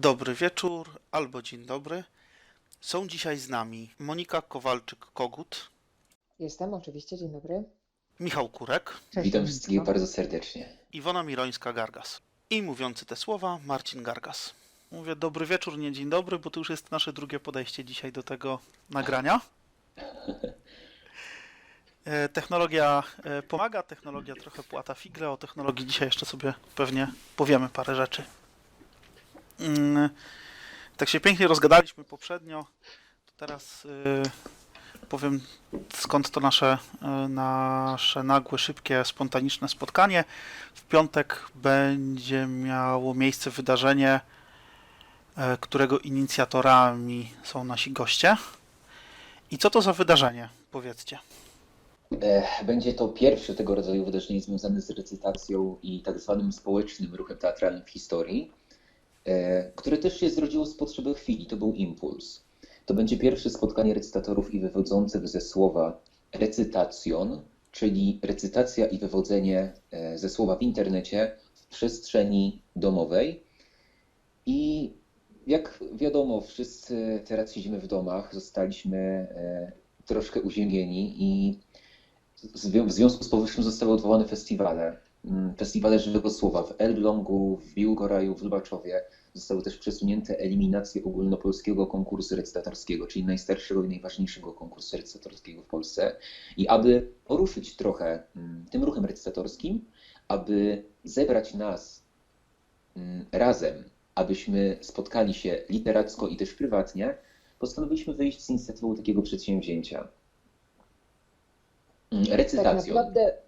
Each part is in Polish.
Dobry wieczór albo dzień dobry. Są dzisiaj z nami Monika Kowalczyk-Kogut, Jestem, oczywiście, dzień dobry. Michał Kurek, Cześć. Witam Państwo. wszystkich bardzo serdecznie. Iwona Mirońska-Gargas. I mówiący te słowa Marcin Gargas. Mówię dobry wieczór, nie dzień dobry, bo to już jest nasze drugie podejście dzisiaj do tego nagrania. E, Technologia e, pomaga, technologia trochę płata figle. O technologii dzisiaj jeszcze sobie pewnie powiemy parę rzeczy. Mm, Tak się pięknie rozgadaliśmy poprzednio. To teraz y, powiem skąd to nasze, y, nasze nagłe, szybkie, spontaniczne spotkanie. W piątek będzie miało miejsce wydarzenie, y, którego inicjatorami są nasi goście. I co to za wydarzenie? Powiedzcie. E, Będzie to pierwsze tego rodzaju wydarzenie związane z recytacją i tak zwanym społecznym ruchem teatralnym w historii, które też się zrodziło z potrzeby chwili. To był impuls. To będzie pierwsze spotkanie recytatorów i wywodzących ze słowa recytacjon, czyli recytacja i wywodzenie e, ze słowa w internecie w przestrzeni domowej. I jak wiadomo, wszyscy teraz siedzimy w domach, zostaliśmy e, troszkę uziemieni i w związku z powyższym zostały odwołane festiwale. Mm, Festiwale żywego słowa w Elblągu, w Biłgoraju, w Lubaczowie. Zostały też przesunięte eliminacje ogólnopolskiego konkursu recytatorskiego, czyli najstarszego i najważniejszego konkursu recytatorskiego w Polsce. I aby poruszyć trochę mm, tym ruchem recytatorskim, aby zebrać nas mm, razem, abyśmy spotkali się literacko i też prywatnie, postanowiliśmy wyjść z inicjatywą takiego przedsięwzięcia. Tak Recytacją. naprawdę,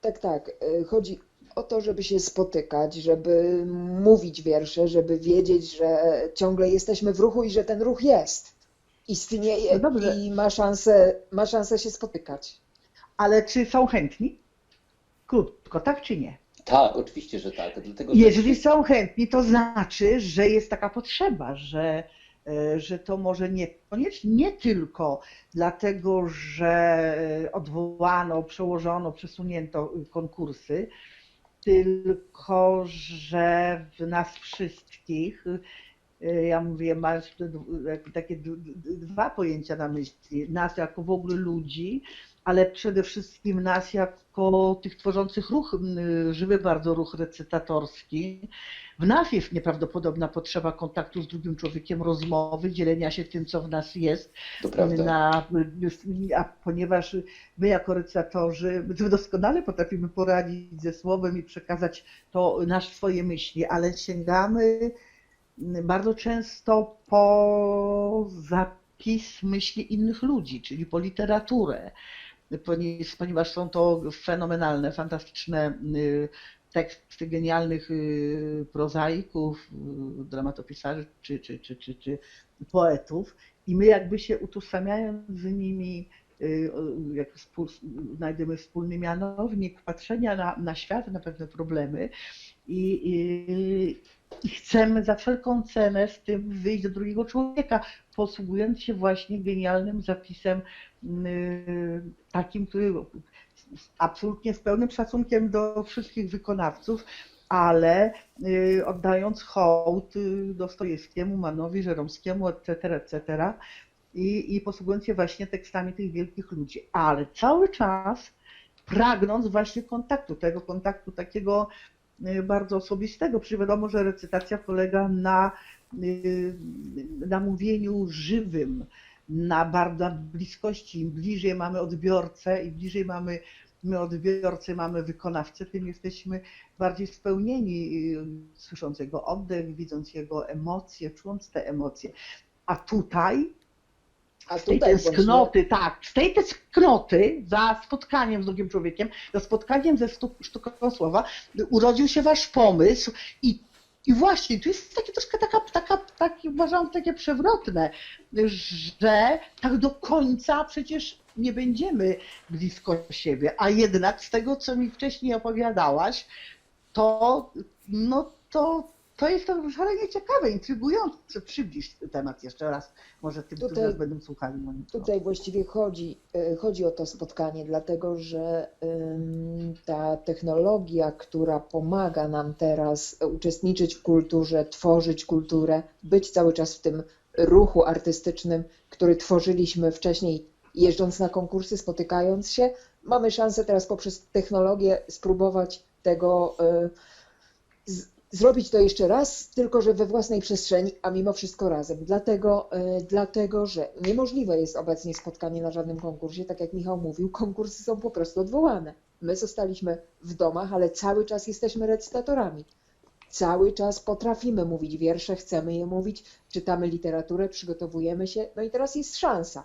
tak, tak. y, Chodzi o to, żeby się spotykać, żeby mówić wiersze, żeby wiedzieć, że ciągle jesteśmy w ruchu i że ten ruch jest. Istnieje No i ma szansę, ma szansę się spotykać. Ale czy są chętni? Krótko, tak czy nie? Tak, oczywiście, że tak. Dlatego, że Jeżeli są chętni, to znaczy, że jest taka potrzeba, że, e, że to może niekoniecznie, nie tylko dlatego, że odwołano, przełożono, przesunięto konkursy, tylko że w nas wszystkich, e, ja mówię, masz takie dwa pojęcia na myśli, nas jako w ogóle ludzi, ale przede wszystkim nas jako tych tworzących ruch, żywy bardzo ruch recytatorski. W nas jest nieprawdopodobna potrzeba kontaktu z drugim człowiekiem, rozmowy, dzielenia się tym, co w nas jest. Na, a ponieważ my jako recytatorzy doskonale potrafimy poradzić ze słowem i przekazać to nasz swoje myśli, ale sięgamy bardzo często po zapis myśli innych ludzi, czyli po literaturę, ponieważ- są to fenomenalne, fantastyczne y, teksty genialnych y, prozaików, y, dramatopisarzy czy, czy, czy, czy, czy poetów. I my jakby się utożsamiając z nimi, jak współ, znajdziemy wspólny mianownik patrzenia na, na świat, na pewne problemy. I, i, i chcemy za wszelką cenę z tym wyjść do drugiego człowieka, posługując się właśnie genialnym zapisem takim, który absolutnie z pełnym szacunkiem do wszystkich wykonawców, ale y, oddając hołd y, Dostojewskiemu, Manowi, Żeromskiemu, etc., etc., i, i posługując się właśnie tekstami tych wielkich ludzi, ale cały czas pragnąc właśnie kontaktu, tego kontaktu takiego y, bardzo osobistego. Przecież wiadomo, że recytacja polega na, y, na mówieniu żywym, na bardzo bliskości. Im bliżej mamy odbiorcę i bliżej mamy my odbiorcy, mamy wykonawcę, tym jesteśmy bardziej spełnieni, y, słysząc jego oddech, widząc jego emocje, czując te emocje. A tutaj A z tej tęsknoty, tak, z tej tęsknoty za spotkaniem z drugim człowiekiem, za spotkaniem ze sztuk- sztuką słowa, urodził się wasz pomysł i, i właśnie, tu jest takie troszkę taka, taka, taki, uważam, takie przewrotne, że tak do końca przecież nie będziemy blisko siebie, a jednak z tego, co mi wcześniej opowiadałaś, to, no to to jest to szalenie ciekawe, intrygujące. Przybliż temat jeszcze raz, może tym, którzy Tutaj- nas będą słuchali. Moniko. Tutaj właściwie chodzi, e, chodzi o to spotkanie, dlatego że ta technologia, która pomaga nam teraz uczestniczyć w kulturze, tworzyć kulturę, być cały czas w tym ruchu artystycznym, który tworzyliśmy wcześniej, jeżdżąc na konkursy, spotykając się, mamy szansę teraz poprzez technologię spróbować tego y, z, zrobić to jeszcze raz, tylko że we własnej przestrzeni, a mimo wszystko razem. Dlatego, y, dlatego, że niemożliwe jest obecnie spotkanie na żadnym konkursie, tak jak Michał mówił, konkursy są po prostu odwołane. My zostaliśmy w domach, ale cały czas jesteśmy recytatorami. Cały czas potrafimy mówić wiersze, chcemy je mówić, czytamy literaturę, przygotowujemy się, no i teraz jest szansa.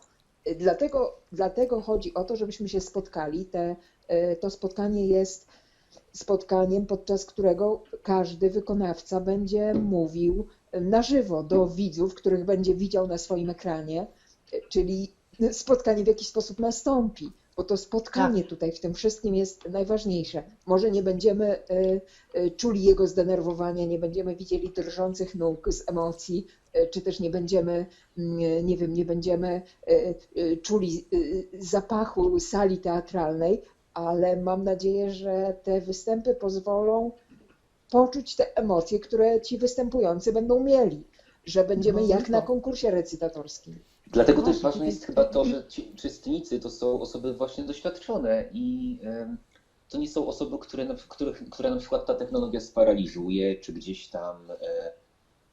Dlatego, dlatego chodzi o to, żebyśmy się spotkali. Te, y, to spotkanie jest spotkaniem, podczas którego każdy wykonawca będzie mówił na żywo do widzów, których będzie widział na swoim ekranie, czyli spotkanie w jakiś sposób nastąpi, bo to spotkanie tutaj w tym wszystkim jest najważniejsze. Może nie będziemy y, y, czuli jego zdenerwowania, nie będziemy widzieli drżących nóg z emocji, y, czy też nie będziemy, mm, nie wiem, nie będziemy czuli zapachu sali teatralnej, ale mam nadzieję, że te występy pozwolą poczuć te emocje, które ci występujący będą mieli, że będziemy No, jak na to- konkursie recytatorskim. Dlatego No też ważne jest chyba to, że ci uczestnicy to są osoby właśnie doświadczone i to nie są osoby, które na, których, które na przykład ta technologia sparaliżuje, czy gdzieś tam e,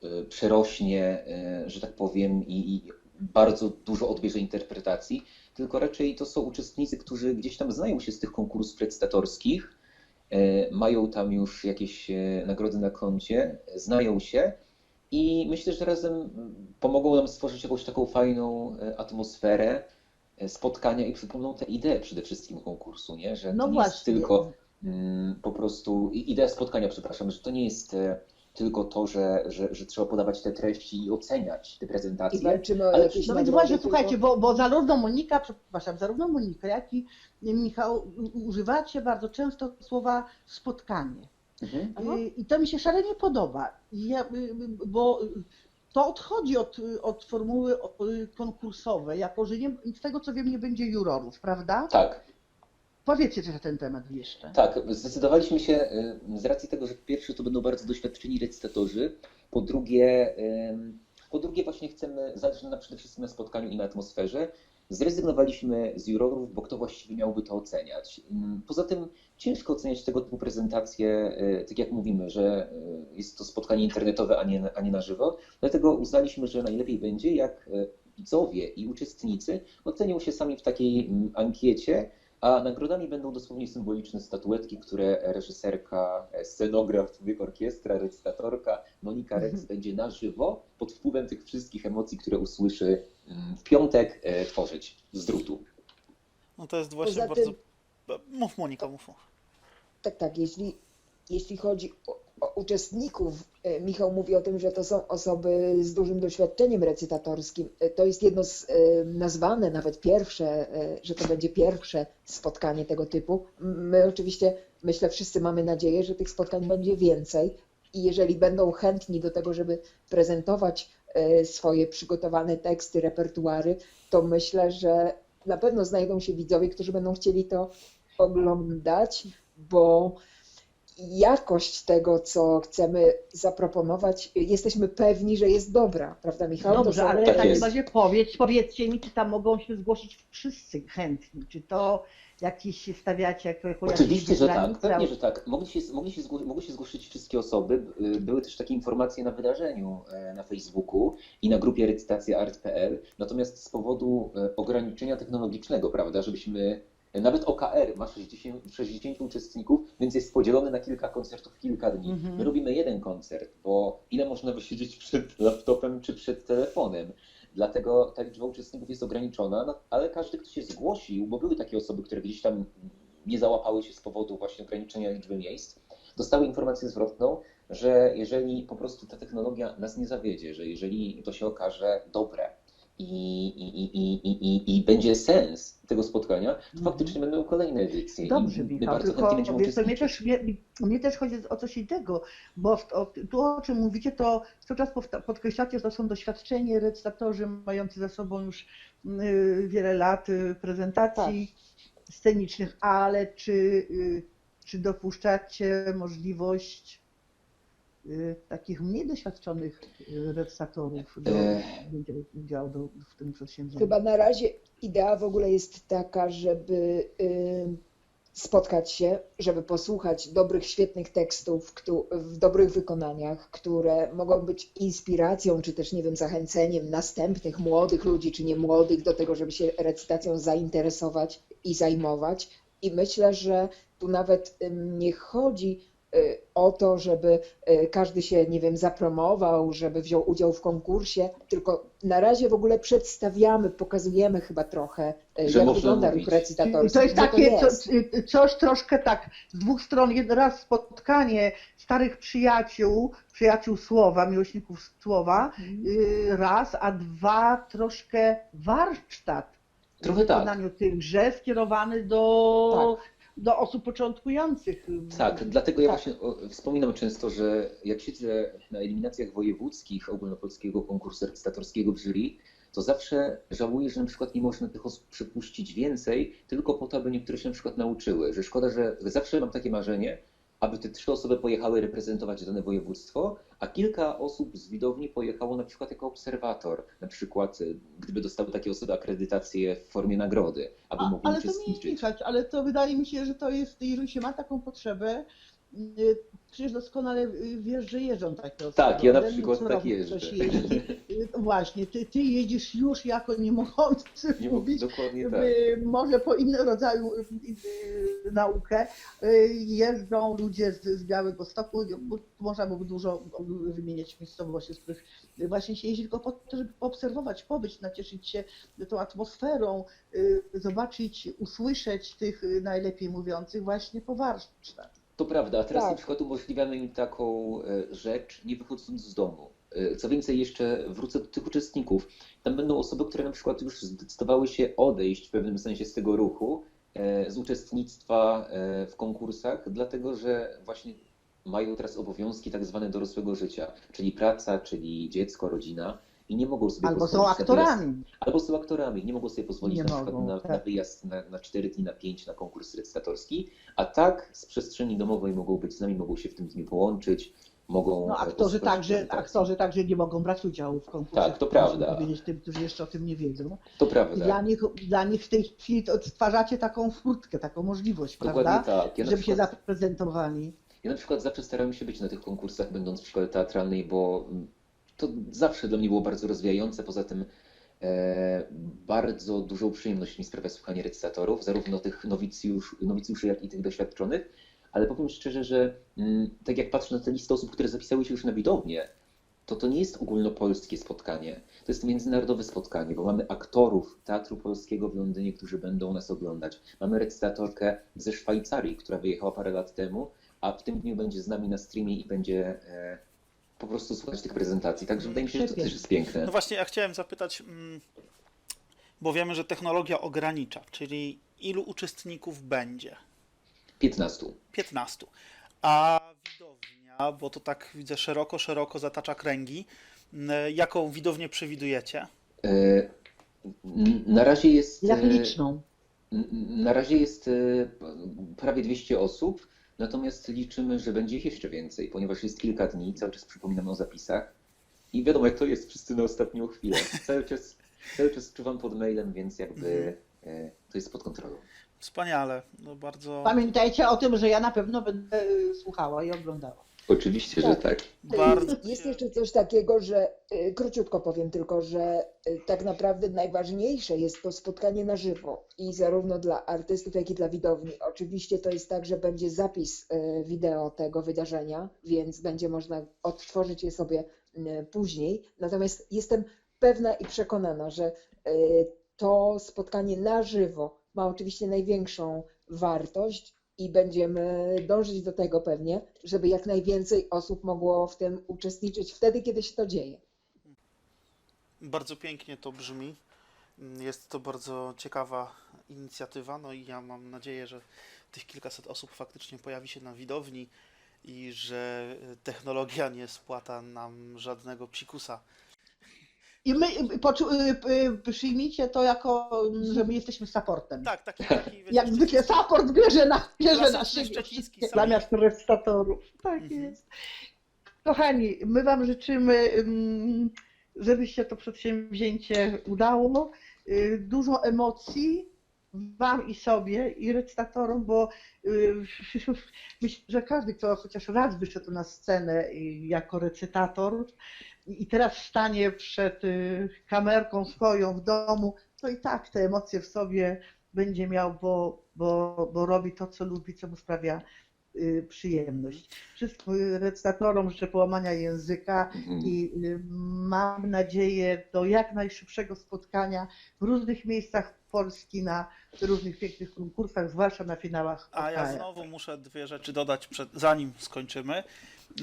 e, przerośnie, e, że tak powiem, i, i bardzo dużo odbierze interpretacji, tylko raczej to są uczestnicy, którzy gdzieś tam znają się z tych konkursów recytatorskich, mają tam już jakieś nagrody na koncie, znają się i myślę, że razem mm, pomogą nam stworzyć jakąś taką fajną e, atmosferę e, spotkania i przypomną tę ideę przede wszystkim konkursu, nie? że No to nie jest właśnie. tylko mm, po prostu i- idea spotkania, przepraszam, że to nie jest e, tylko to, że, że, że trzeba podawać te treści i oceniać te I prezentacje, walczymy o Ale- jakieś No więc właśnie, słuchajcie, bo, bo zarówno Monika, przepraszam, zarówno Monika, jak i Michał używacie bardzo często słowa spotkanie. Mhm. I to mi się szalenie podoba, ja, y, y, bo to odchodzi od, od formuły y, konkursowej, jako że nie, z tego co wiem nie będzie jurorów, prawda? Tak, Powiedzcie coś na ten temat jeszcze. Tak, zdecydowaliśmy się z racji tego, że po pierwsze to będą bardzo doświadczeni recytatorzy, po drugie, po drugie właśnie chcemy, zależy nam przede wszystkim na spotkaniu i na atmosferze. Zrezygnowaliśmy z jurorów, bo kto właściwie miałby to oceniać. Ym, Poza tym ciężko oceniać tego typu prezentacje, y, tak jak mówimy, że y, jest to spotkanie internetowe, a nie, a nie na żywo. Dlatego uznaliśmy, że najlepiej będzie, jak y, widzowie i uczestnicy ocenią się sami w takiej mm, ankiecie, a nagrodami będą dosłownie symboliczne statuetki, które reżyserka, scenograf, człowiek orkiestra, recytatorka Monika Rec będzie na żywo pod wpływem tych wszystkich emocji, które usłyszy mm, w piątek e, tworzyć z drutu. No to jest właśnie Poza bardzo... tym- Mów Monika, mów. mów. Tak, tak, jeśli, jeśli chodzi o, o uczestników, e, Michał mówi o tym, że to są osoby z dużym doświadczeniem recytatorskim. E, To jest jedno z e, nazwane, nawet pierwsze, e, że to będzie pierwsze spotkanie tego typu. My oczywiście, myślę, wszyscy mamy nadzieję, że tych spotkań będzie więcej i jeżeli będą chętni do tego, żeby prezentować swoje przygotowane teksty, repertuary, to myślę, że na pewno znajdą się widzowie, którzy będą chcieli to oglądać, bo jakość tego, co chcemy zaproponować, jesteśmy pewni, że jest dobra, prawda Michał? Dobrze, są- ale Tak w takim razie powiedz, powiedzcie mi, czy tam mogą się zgłosić wszyscy chętni, czy to jakieś stawiacie jako, Oczywiście, że tak, pewnie, że tak. Mogli się, mogli, się zgłosić, mogły się zgłosić wszystkie osoby. Y, Były też takie informacje na wydarzeniu e, na Facebooku i na grupie recytacjaart.pl. Natomiast z powodu e, ograniczenia technologicznego, prawda, żebyśmy e, nawet OKR ma 60, 60 uczestników, więc jest podzielony na kilka koncertów kilka dni. Mhm. My robimy jeden koncert, bo ile można wysiedzieć przed laptopem czy przed telefonem? Dlatego ta liczba uczestników jest ograniczona, no, ale każdy, kto się zgłosił, bo były takie osoby, które gdzieś tam nie załapały się z powodu właśnie ograniczenia liczby miejsc, dostały informację zwrotną, że jeżeli po prostu ta technologia nas nie zawiedzie, że jeżeli to się okaże dobre i, i, i, i, i, i będzie sens tego spotkania, to Mhm. faktycznie będą kolejne edycje. Dobrze, Michał, bardzo tylko wiesz, to mnie też, mnie, mnie też chodzi o coś innego, bo o, tu o czym mówicie, to cały czas podkreślacie, że to są doświadczeni recytatorzy mający za sobą już y, wiele lat y, prezentacji scenicznych, ale czy, y, czy dopuszczacie możliwość takich mniej doświadczonych y, recytatorów do E. wzięcia udziału w tym przedsięwzięciu? Chyba na razie idea w ogóle jest taka, żeby y, spotkać się, żeby posłuchać dobrych, świetnych tekstów w dobrych wykonaniach, które mogą być inspiracją, czy też, nie wiem, zachęceniem następnych młodych ludzi, czy nie młodych do tego, żeby się recytacją zainteresować i zajmować. I myślę, że tu nawet nie chodzi y, o to, żeby y, każdy się, nie wiem, zapromował, żeby wziął udział w konkursie, tylko na razie w ogóle przedstawiamy, pokazujemy chyba trochę, y, Że jak wygląda mówić. ruch recytatorski. To jest takie jest. Co, y, coś troszkę tak z dwóch stron. Jeden raz spotkanie starych przyjaciół, przyjaciół słowa, miłośników słowa, y, raz, a dwa troszkę warsztat Trochę w tak. wykonaniu tychże skierowany do, do osób początkujących. Tak, dlatego ja Tak. właśnie wspominam często, że jak siedzę na eliminacjach wojewódzkich ogólnopolskiego konkursu recytatorskiego w jury, to zawsze żałuję, że na przykład nie można tych osób przypuścić więcej, tylko po to, aby niektóre się na przykład nauczyły. Że szkoda, że zawsze mam takie marzenie, aby te trzy osoby pojechały reprezentować dane województwo, a kilka osób z widowni pojechało na przykład jako obserwator. Na przykład y, gdyby dostały takie osoby akredytację w formie nagrody, aby A, mogły ale to nie uczestniczyć. Ale to wydaje mi się, że to jest, jeżeli się ma taką potrzebę, przecież doskonale y, wiesz, że jeżdżą takie osoby. Tak, ja na przykład tak robi, jeżdżę. jeździ. Y, Właśnie, ty, ty jedziesz już jako nie mogący Nie mówić, dokładnie tak. y, może po innym rodzaju y, y, naukę. Y, Jeżdżą ludzie z, z Białego Stoku, można by dużo wymieniać miejscowości, z których właśnie się jeździ tylko po to, żeby poobserwować, pobyć, nacieszyć się tą atmosferą, y, zobaczyć, usłyszeć tych y, najlepiej mówiących właśnie po warsztat. To prawda, a teraz Tak. na przykład umożliwiamy im taką e, rzecz, nie wychodząc z domu. E, Co więcej, jeszcze wrócę do tych uczestników. Tam będą osoby, które na przykład już zdecydowały się odejść w pewnym sensie z tego ruchu, e, z uczestnictwa w konkursach, dlatego że właśnie mają teraz obowiązki tak zwane dorosłego życia, czyli praca, czyli dziecko, rodzina i nie mogą sobie Albo są pozwolić wyjazd- aktorami. Albo są aktorami, nie mogą sobie pozwolić Nie na przykład mogą, na, tak. na wyjazd na, na 4 dni, na 5 na konkurs recytatorski, a tak z przestrzeni domowej mogą być z nami, mogą się w tym dniu połączyć, mogą No, e, aktorzy, także, aktorzy także nie mogą brać udziału w konkursie. Tak, to prawda. powiedzieć tym, którzy jeszcze o tym nie wiedzą. To I prawda, dla nich, dla nich w tej chwili to stwarzacie taką furtkę, taką możliwość, dokładnie prawda? tak. Ja Żeby się przykład, zaprezentowali. ja na przykład zawsze starałem się być na tych konkursach, będąc w szkole teatralnej, bo to zawsze dla mnie było bardzo rozwijające. Poza tym e, bardzo dużą przyjemność mi sprawia słuchanie recytatorów, zarówno tych nowicjusz, nowicjuszy, jak i tych doświadczonych. Ale powiem szczerze, że mm, tak jak patrzę na tę listę osób, które zapisały się już na widownię, to to nie jest ogólnopolskie spotkanie. To jest międzynarodowe spotkanie, bo mamy aktorów Teatru Polskiego w Londynie, którzy będą nas oglądać. Mamy recytatorkę ze Szwajcarii, która wyjechała parę lat temu, a w tym dniu będzie z nami na streamie i będzie e, po prostu słuchać tych prezentacji. Także wydaje mi się, że to też jest piękne. No właśnie, ja chciałem zapytać, mm, bo wiemy, że technologia ogranicza, czyli ilu uczestników będzie? 15. 15. A widownia, bo to tak widzę szeroko, szeroko zatacza kręgi. Mm, Jaką widownię przewidujecie? E, na razie jest. Jak e, liczną. Na razie jest e, prawie 200 osób, natomiast liczymy, że będzie ich jeszcze więcej, ponieważ jest kilka dni, cały czas przypominam o zapisach. I wiadomo, jak to jest, wszyscy na ostatnią chwilę. Cały czas, cały czas czuwam pod mailem, więc jakby e, to jest pod kontrolą. Wspaniale, no bardzo, Pamiętajcie o tym, że ja na pewno będę y, słuchała i oglądała. Oczywiście, że Tak. tak. bardzo. Jest jeszcze coś takiego, że y, króciutko powiem tylko, że y, tak naprawdę najważniejsze jest to spotkanie na żywo i zarówno dla artystów, jak i dla widowni. Oczywiście to jest tak, że będzie zapis y, wideo tego wydarzenia, więc będzie można odtworzyć je sobie później. Natomiast jestem pewna i przekonana, że to spotkanie na żywo ma oczywiście największą wartość i będziemy dążyć do tego pewnie, żeby jak najwięcej osób mogło w tym uczestniczyć wtedy, kiedy się to dzieje. Bardzo pięknie to brzmi. Jest to bardzo ciekawa inicjatywa, no i ja mam nadzieję, że tych kilkaset osób faktycznie pojawi się na widowni i że technologia nie spłata nam żadnego psikusa. I my y, poczu- y, y, przyjmijcie to jako, że my jesteśmy supportem. Tak, taki, taki Jak zwykle support bierze na, bierze na siebie zamiast restauratorów. Tak Mhm. jest. Kochani, my Wam życzymy, ym, żebyście to przedsięwzięcie udało. Y, Dużo emocji Wam i sobie, i recytatorom, bo myślę, że każdy, kto chociaż raz wyszedł na scenę jako recytator i teraz stanie przed y, kamerką swoją w domu, to i tak te emocje w sobie będzie miał, bo, bo, bo robi to, co lubi, co mu sprawia y, przyjemność. Wszystkim recytatorom życzę połamania języka Mhm. i y, mam nadzieję do jak najszybszego spotkania w różnych miejscach Polski na różnych pięknych konkursach, zwłaszcza na finałach. A ja znowu muszę dwie rzeczy dodać, przed, zanim skończymy.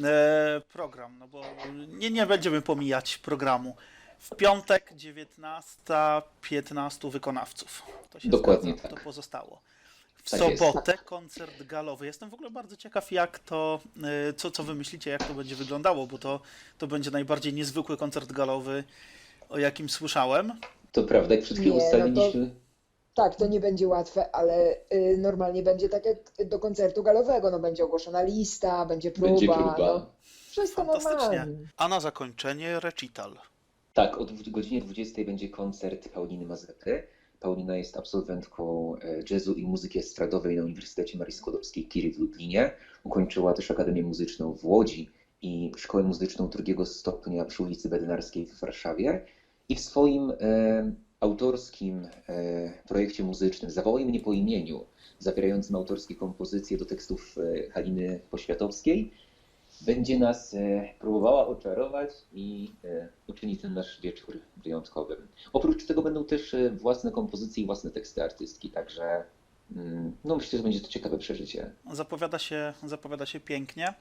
E, program, no bo nie, nie będziemy pomijać programu. W piątek 19, 15 wykonawców. To się Dokładnie zgadza, tak. To pozostało. W Tak jest. sobotę koncert galowy. Jestem w ogóle bardzo ciekaw, jak to, e, co, co wy myślicie, jak to będzie wyglądało, bo to, to będzie najbardziej niezwykły koncert galowy, o jakim słyszałem. To prawda, jak przed chwilą Nie, no to- ustaliliśmy. Tak, to nie będzie łatwe, ale y, normalnie będzie tak jak do koncertu galowego. No, będzie ogłoszona lista, będzie próba. Będzie próba. No, wszystko Fantastycznie. normalnie. A na zakończenie recital. Tak, o godzinie 20 będzie koncert Pauliny Mazepy. Paulina jest absolwentką e, jazzu i muzyki estradowej na Uniwersytecie Marii Skłodowskiej-Curie w Lublinie. Ukończyła też Akademię Muzyczną w Łodzi i Szkołę Muzyczną drugiego stopnia przy ulicy Bednarskiej w Warszawie. I w swoim e, autorskim e, projekcie muzycznym Zawołaj mnie po imieniu, zawierającym autorskie kompozycje do tekstów e, Haliny Poświatowskiej, będzie nas e, próbowała oczarować i uczynić ten nasz wieczór wyjątkowym. Oprócz tego będą też własne kompozycje i własne teksty artystki, także mm, no myślę, że będzie to ciekawe przeżycie. Zapowiada się, zapowiada się pięknie.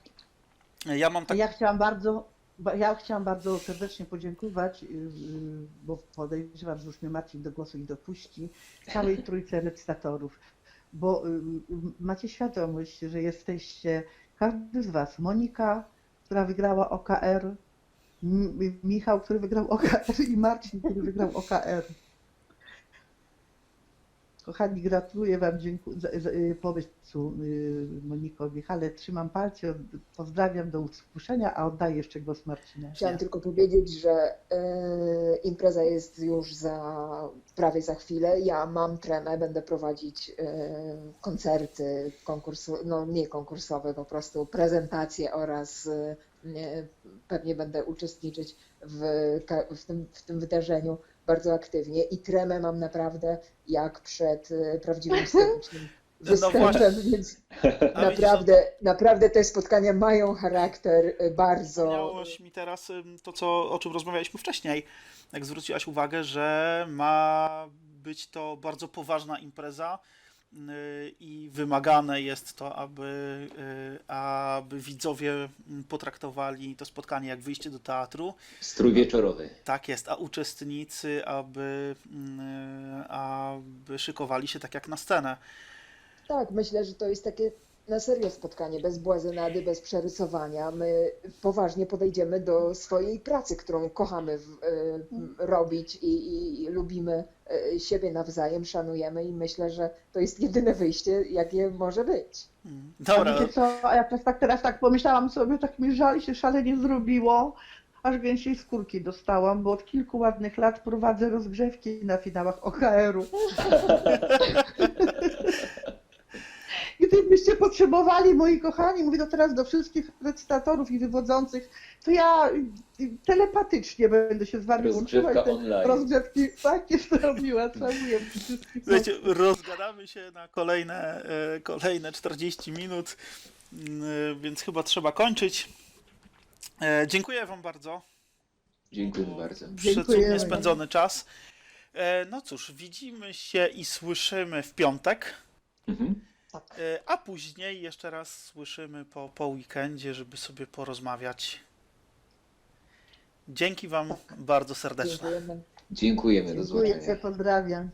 Ja mam A tak. ja chciałam bardzo, ba- ja chciałam bardzo serdecznie podziękować, yy, yy, bo podejrzewam, że już mnie Marcin do głosu nie dopuści, całej trójce recytatorów, bo yy, macie świadomość, że jesteście, każdy z Was, Monika, która wygrała OKR, Michał, który wygrał OKR i Marcin, który wygrał OKR. Kochani, gratuluję Wam dziękuję za, za y, pomysłu y, Moniko, Michale. Trzymam palce, pozdrawiam, do usłyszenia, a oddaję jeszcze głos Marcinowi. Chciałam tylko powiedzieć, że y, impreza jest już za prawie za chwilę. Ja mam tremę, będę prowadzić koncerty, konkurs, no nie konkursowe, po prostu prezentacje oraz nie, pewnie będę uczestniczyć w, w, tym, w tym wydarzeniu bardzo aktywnie i tremę mam naprawdę jak przed y, prawdziwym scenicznym No występem, właśnie. więc A widzisz, naprawdę, naprawdę te spotkania mają charakter y, bardzo. Przypomniałoś mi teraz to, co, o czym rozmawialiśmy wcześniej, jak zwróciłaś uwagę, że ma być to bardzo poważna impreza i wymagane jest to, aby, yy, aby widzowie potraktowali to spotkanie jak wyjście do teatru. Strój wieczorowy. Tak jest, a uczestnicy, aby, yy, aby szykowali się tak jak na scenę. Tak, myślę, że to jest takie na serio spotkanie, bez błazenady, bez przerysowania. My poważnie podejdziemy do swojej pracy, którą kochamy w, y, robić i, i, lubimy y, siebie nawzajem, szanujemy i myślę, że to jest jedyne wyjście, jakie może być. Mm. A Dobra, wiecie co, a ja teraz tak, teraz tak pomyślałam sobie, tak mi żal się szalenie zrobiło, aż gęsiej skórki dostałam, bo od kilku ładnych lat prowadzę rozgrzewki na finałach OKR-u. Gdybyście potrzebowali, moi kochani, mówię to teraz do wszystkich recytatorów i wywodzących, to ja telepatycznie będę się z wami łączyła i te online. rozgrzewki takie zrobiła. Wszystkich. Słuchajcie, rozgadamy się na kolejne, e, kolejne 40 minut, mm, więc chyba trzeba kończyć. E, Dziękuję Wam bardzo. Dziękujemy bardzo. Przecudnie spędzony czas. E, No cóż, widzimy się i słyszymy w piątek, Mhm. Tak. e, a później jeszcze raz słyszymy po, po weekendzie, żeby sobie porozmawiać. Dzięki Wam bardzo serdecznie. Dziękujemy. Dziękujemy, do Dziękuję, zobaczenia. pozdrawiam.